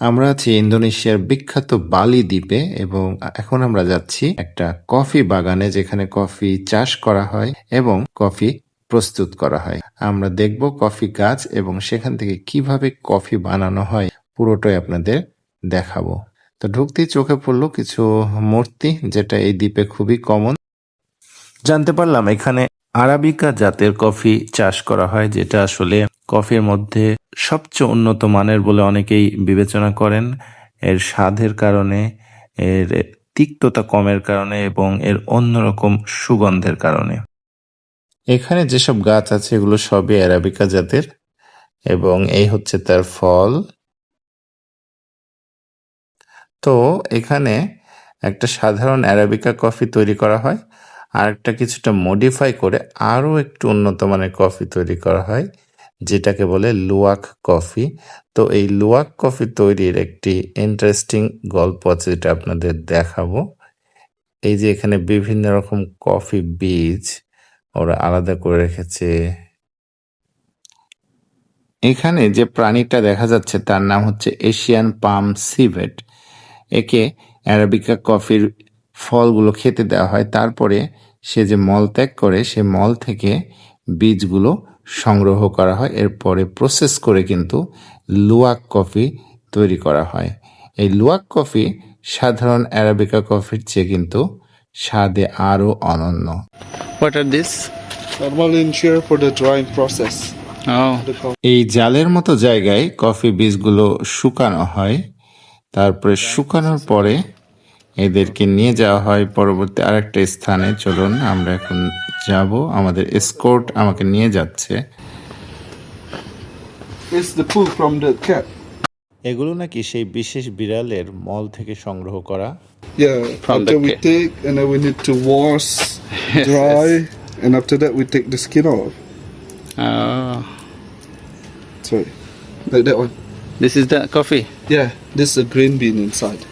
আমরা আছি ইন্দোনেশিয়ার বিখ্যাত বালি দ্বীপে এবং এখন আমরা যাচ্ছি একটা কফি বাগানে যেখানে কফি চাষ করা হয় এবং কফি প্রস্তুত করা হয়। আমরা দেখব কফি গাছ এবং সেখান থেকে কীভাবে কফি বানানো হয়, পুরোটাই আপনাদের দেখাবো। তো ঢুকতেই চোখে পড়ল কিছু মূর্তি, যেটা এই দ্বীপে খুবই কমন জানতে পারলাম এখানে আরাবিকা জাতের কফি চাষ করা হয়, যেটা আসলে কফির মধ্যে সবচেয়ে উন্নত মানের বলে অনেকেই বিবেচনা করেন। এর স্বাদের কারণে, এর তিক্ততা কমের কারণে এবং এর অন্যরকম সুগন্ধের কারণে। এখানে যেসব গাছ আছে, এগুলো সবই অ্যারাবিকা জাতের এবং এই হচ্ছে তার ফল। তো এখানে একটা সাধারণ অ্যারাবিকা কফি তৈরি করা হয়। আর একটা কিছুটা মডিফাই করে আরও একটু উন্নত মানের কফি তৈরি করা হয়, যেটাকে বলে লুয়াক কফি তো এই লুয়াক কফি তৈরির একটি ইন্টারেস্টিং গল্প আছে যেটা আপনাদের দেখাবো। এই যে এখানে বিভিন্ন রকম কফি বীজ ওরা আলাদা করে রেখেছে। এখানে যে প্রাণীটা দেখা যাচ্ছে তার নাম হচ্ছে এশিয়ান পাম সিভেট একে অ্যারাবিকা কফির ফলগুলো খেতে দেওয়া হয়। তারপরে সে যে মল ত্যাগ করে সে মল থেকে বীজগুলো সংগ্রহ করা হয়। এরপরে প্রসেস করে কিন্তু লুয়াক কফি তৈরি করা হয়। এই লুয়াক কফি সাধারণ অ্যারাবিকা কফির চেয়ে কিন্তু স্বাদে আরও অনন্য। What are this? Formalin share for the drying process. Oh, এই জালের মতো জায়গায় কফি বীজগুলো শুকানো হয়। তারপরে শুকানোর পরে এদেরকে নিয়ে যাওয়া হয়। পরবর্তী আরেকটা স্থানে চলুন আমরা এখন যাব। আমাদের স্কোর্ট আমাকে নিয়ে যাচ্ছে। এগুলো নাকি সেই বিশেষ বিড়ালের মল থেকে সংগ্রহ করা? Like that one. This is that coffee? Yeah, this is a green bean inside.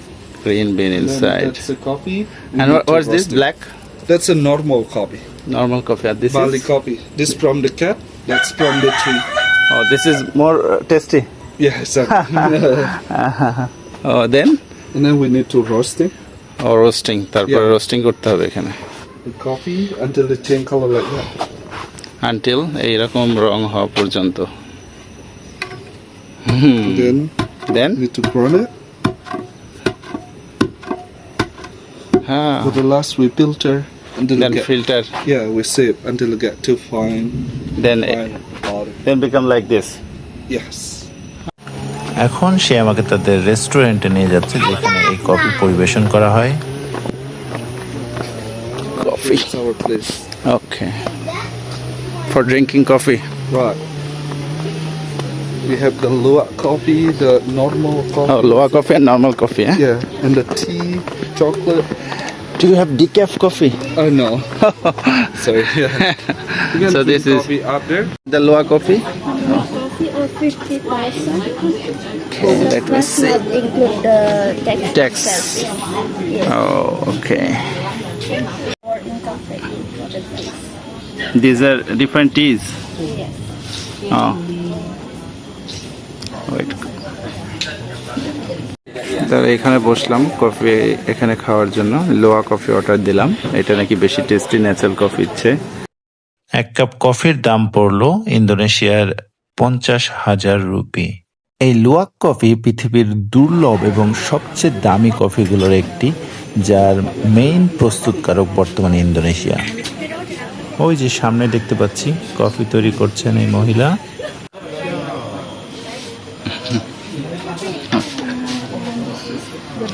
Green bean Then inside. That's the coffee. We And need what, to what's this? roast it. Black? That's a normal coffee. Normal coffee. And this Bali is. coffee. This from the cat. That's from the tree. Oh, this is more uh, tasty. Yeah, exactly. Oh, then and then we need to roast it. oh, roasting. তারপরে Yeah. Roasting করতে হবে এখানে The coffee until it change color like that. Until এইরকম রং হওয়া পর্যন্ত Then then need to burn it. হ্যাঁ For the last we filter until it get filter yeah we save until it get too fine. Then Fine powder. Then become like this Yes. এখন সে আমাকে তাদের রেস্টুরেন্টে নিয়ে যাচ্ছে যেখানে এই coffee পরিবেশন করা হয় coffee. Okay for drinking coffee Right. We have the luwak coffee, the normal coffee. Oh, lower coffee and normal coffee, eh? Yeah, and the tea, chocolate. Do you have decaf coffee? Oh no. Sorry. Yeah. You So this is- coffee up there. The lower coffee? Coffee or 50,000. Okay, let me Does see. not include the tax. Tax. service. Yes. Oh, okay. Or income tax for the fees. These are different teas. Yes. Oh. Wait. তো এখানে বসলাম, coffee এখানে খাওয়ার জন্য। লোয়া coffee order দিলাম। এটা নাকি বেশি টেস্টি ন্যাচারাল কফি ইচ্ছে। এক কাপ কফির দাম পড়ল ইন্দোনেশিয়ার পঞ্চাশ হাজার রুপি। এই লুয়াক কফি পৃথিবীর দুর্লভ এবং সবচেয়ে দামি কফিগুলোর একটি, যার মেইন প্রস্তুতকারক বর্তমানে ইন্দোনেশিয়া। ওই যে সামনে দেখতে পাচ্ছি, কফি তৈরি করছেন এই মহিলা। The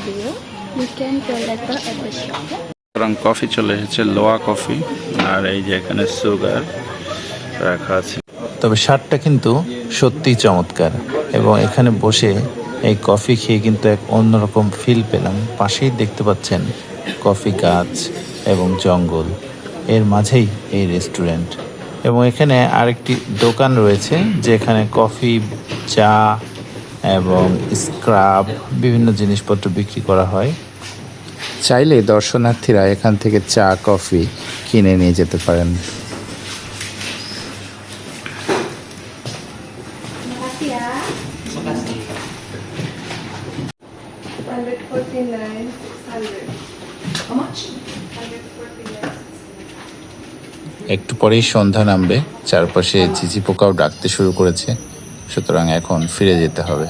bill you can collect at the shop. সুতরাং কফি চলে এসেছে লোয়া কফি আর এই যে এখানে সুগার রাখা আছে। তবে স্বাদটা কিন্তু সত্যিই চমৎকার এবং এখানে বসে এই কফি খেয়ে কিন্তু এক অন্যরকম ফিল পেলাম। পাশেই দেখতে পাচ্ছেন কফি গাছ এবং জঙ্গল এর মাঝেই এই রেস্টুরেন্ট এবং এখানে আরেকটি দোকান রয়েছে যেখানে কফি চা এবং স্ক্রাব বিভিন্ন জিনিসপত্র বিক্রি করা হয় চাইলে দর্শনার্থীরা এখান থেকে চা কফি কিনে নিয়ে যেতে পারেন 649, 600. How much? 149. একটু পরেই সন্ধ্যা নামবে চারপাশে ঝিঝি পোকাও ডাকতে শুরু করেছে সুতরাং এখন ফিরে যেতে হবে।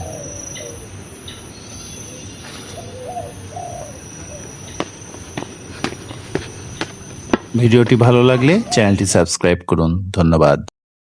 ভিডিওটি ভালো লাগলে চ্যানেলটি সাবস্ক্রাইব করুন। ধন্যবাদ।